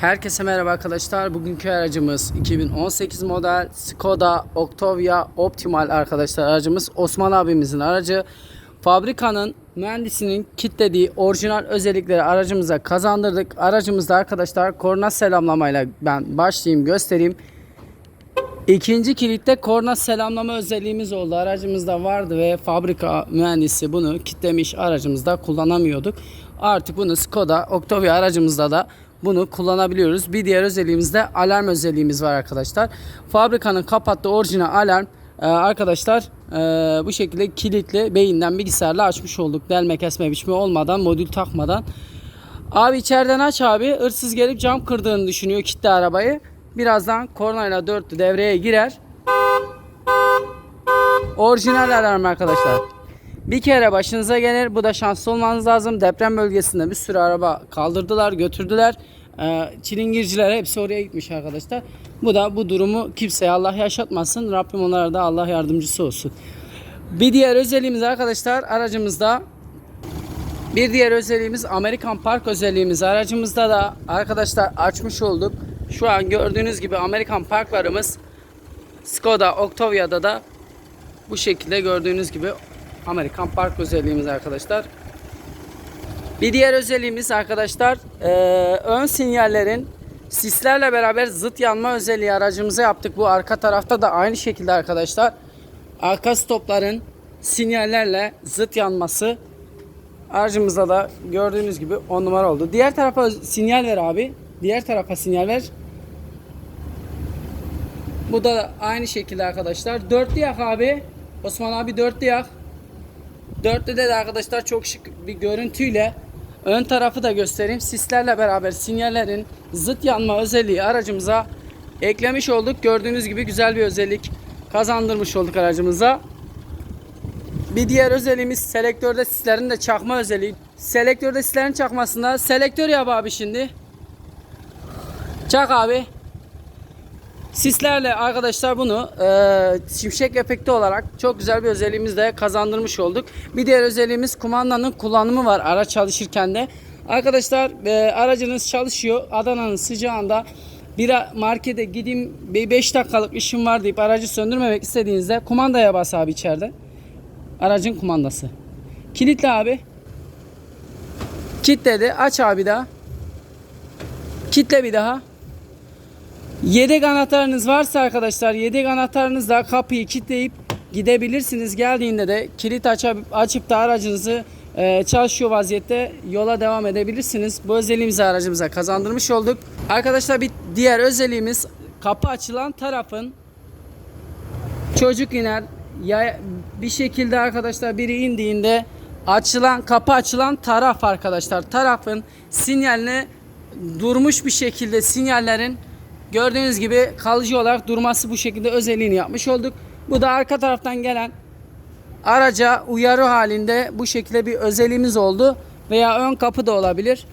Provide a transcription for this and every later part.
Herkese merhaba arkadaşlar. Bugünkü aracımız 2018 model Skoda Octavia Optimal arkadaşlar. Aracımız Osman abimizin aracı. Fabrikanın mühendisinin kitlediği orijinal özellikleri aracımıza kazandırdık. Aracımızda arkadaşlar korna selamlamayla ben başlayayım göstereyim. İkinci kilitte korna selamlama özelliğimiz oldu. Aracımızda vardı ve fabrika mühendisi bunu kitlemiş aracımızda kullanamıyorduk. Artık bunu Skoda Octavia aracımızda da bunu kullanabiliyoruz. Bir diğer özelliğimiz de alarm özelliğimiz var arkadaşlar. Fabrikanın kapattığı orijinal alarm e, arkadaşlar e, bu şekilde kilitli beyinden bilgisayarla açmış olduk. Delme kesme biçme olmadan modül takmadan. Abi içeriden aç abi. Hırsız gelip cam kırdığını düşünüyor kitle arabayı. Birazdan kornayla dörtlü devreye girer. Orijinal alarm arkadaşlar. Bir kere başınıza gelir. Bu da şanslı olmanız lazım. Deprem bölgesinde bir sürü araba kaldırdılar, götürdüler. Ee, çilingirciler hepsi oraya gitmiş arkadaşlar. Bu da bu durumu kimseye Allah yaşatmasın. Rabbim onlara da Allah yardımcısı olsun. Bir diğer özelliğimiz arkadaşlar aracımızda bir diğer özelliğimiz Amerikan Park özelliğimiz. Aracımızda da arkadaşlar açmış olduk. Şu an gördüğünüz gibi Amerikan Parklarımız Skoda Octavia'da da bu şekilde gördüğünüz gibi Amerikan Park özelliğimiz arkadaşlar. Bir diğer özelliğimiz arkadaşlar eee, ön sinyallerin sislerle beraber zıt yanma özelliği aracımıza yaptık. Bu arka tarafta da aynı şekilde arkadaşlar. Arka stopların sinyallerle zıt yanması aracımızda da gördüğünüz gibi 10 numara oldu. Diğer tarafa sinyal ver abi. Diğer tarafa sinyal ver. Bu da aynı şekilde arkadaşlar. Dörtlü yak abi. Osman abi dörtlü yak. Dörtlüde de arkadaşlar çok şık bir görüntüyle ön tarafı da göstereyim. Sislerle beraber sinyallerin zıt yanma özelliği aracımıza eklemiş olduk. Gördüğünüz gibi güzel bir özellik kazandırmış olduk aracımıza. Bir diğer özelliğimiz selektörde sislerin de çakma özelliği. Selektörde sislerin çakmasında selektör yap abi şimdi. Çak abi. Sislerle arkadaşlar bunu e, şimşek efekti olarak çok güzel bir özelliğimiz de kazandırmış olduk. Bir diğer özelliğimiz kumandanın kullanımı var araç çalışırken de. Arkadaşlar e, aracınız çalışıyor. Adana'nın sıcağında bir markete gideyim bir 5 dakikalık işim var deyip aracı söndürmemek istediğinizde kumandaya bas abi içeride. Aracın kumandası. Kilitli abi. Kilitledi. Aç abi daha. Kitle bir daha. Yedek anahtarınız varsa arkadaşlar yedek anahtarınızla kapıyı kilitleyip gidebilirsiniz. Geldiğinde de kilit açıp, açıp da aracınızı e, çalışıyor vaziyette yola devam edebilirsiniz. Bu özelliğimizi aracımıza kazandırmış olduk. Arkadaşlar bir diğer özelliğimiz kapı açılan tarafın çocuk iner ya bir şekilde arkadaşlar biri indiğinde açılan kapı açılan taraf arkadaşlar tarafın sinyalini durmuş bir şekilde sinyallerin gördüğünüz gibi kalıcı olarak durması bu şekilde özelliğini yapmış olduk. Bu da arka taraftan gelen araca uyarı halinde bu şekilde bir özelliğimiz oldu veya ön kapı da olabilir.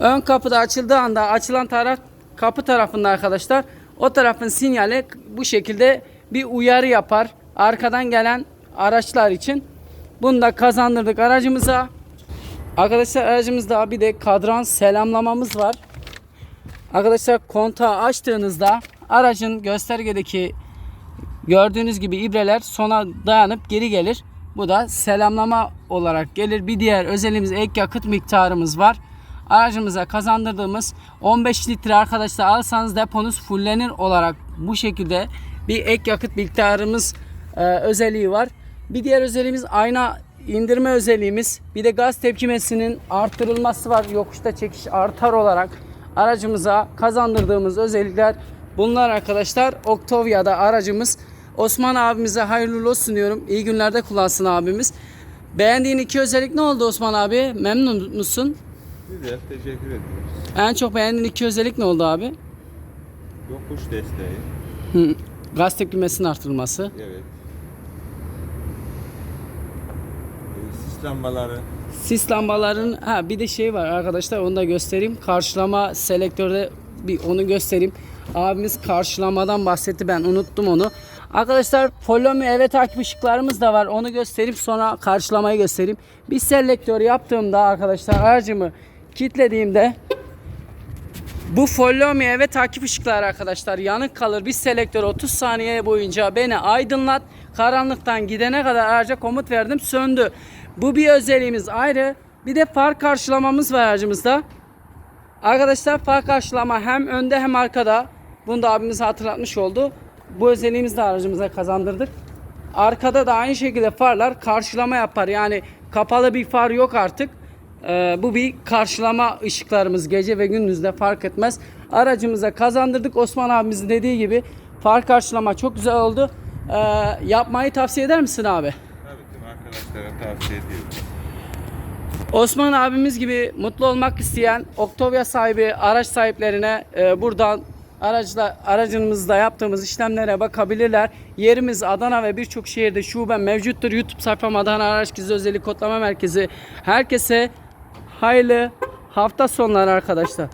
Ön kapıda açıldığı anda açılan taraf kapı tarafında arkadaşlar o tarafın sinyali bu şekilde bir uyarı yapar arkadan gelen araçlar için. Bunu da kazandırdık aracımıza. Arkadaşlar aracımızda bir de kadran selamlamamız var. Arkadaşlar kontağı açtığınızda aracın göstergedeki gördüğünüz gibi ibreler sona dayanıp geri gelir. Bu da selamlama olarak gelir. Bir diğer özelliğimiz ek yakıt miktarımız var. Aracımıza kazandırdığımız 15 litre arkadaşlar alsanız deponuz fullenir olarak bu şekilde bir ek yakıt miktarımız e, özelliği var. Bir diğer özelliğimiz ayna indirme özelliğimiz. Bir de gaz tepkimesinin arttırılması var. Yokuşta çekiş artar olarak aracımıza kazandırdığımız özellikler bunlar arkadaşlar. Octavia'da aracımız. Osman abimize hayırlı olsun diyorum. İyi günlerde kullansın abimiz. Beğendiğin iki özellik ne oldu Osman abi? Memnun musun? Güzel, teşekkür ediyoruz. En çok beğendiğin iki özellik ne oldu abi? Yokuş desteği, Hı, Gaz tepkimesinin artırılması. evet. Ee, Sis lambaları, Sis lambaların ha bir de şey var arkadaşlar onu da göstereyim. Karşılama selektörde bir onu göstereyim. Abimiz karşılamadan bahsetti ben unuttum onu. Arkadaşlar follow me evet takip ışıklarımız da var. Onu göstereyim sonra karşılamayı göstereyim. Bir selektör yaptığımda arkadaşlar aracımı kilitlediğimde Bu Follow ve takip ışıkları arkadaşlar yanık kalır. Bir selektör 30 saniye boyunca beni aydınlat. Karanlıktan gidene kadar araca komut verdim söndü. Bu bir özelliğimiz ayrı. Bir de far karşılamamız var aracımızda. Arkadaşlar far karşılama hem önde hem arkada. Bunu da abimiz hatırlatmış oldu. Bu özelliğimizi de aracımıza kazandırdık. Arkada da aynı şekilde farlar karşılama yapar. Yani kapalı bir far yok artık. Ee, bu bir karşılama ışıklarımız gece ve gündüzde fark etmez. Aracımıza kazandırdık. Osman abimizin dediği gibi far karşılama çok güzel oldu. Ee, yapmayı tavsiye eder misin abi? Arkadaşlara tavsiye ediyorum. Osman abimiz gibi mutlu olmak isteyen Octavia sahibi araç sahiplerine e, buradan araçla aracımızda yaptığımız işlemlere bakabilirler. Yerimiz Adana ve birçok şehirde şube mevcuttur. YouTube sayfam Adana Araç Gizli Özellik Kodlama Merkezi. Herkese hayırlı hafta sonları arkadaşlar.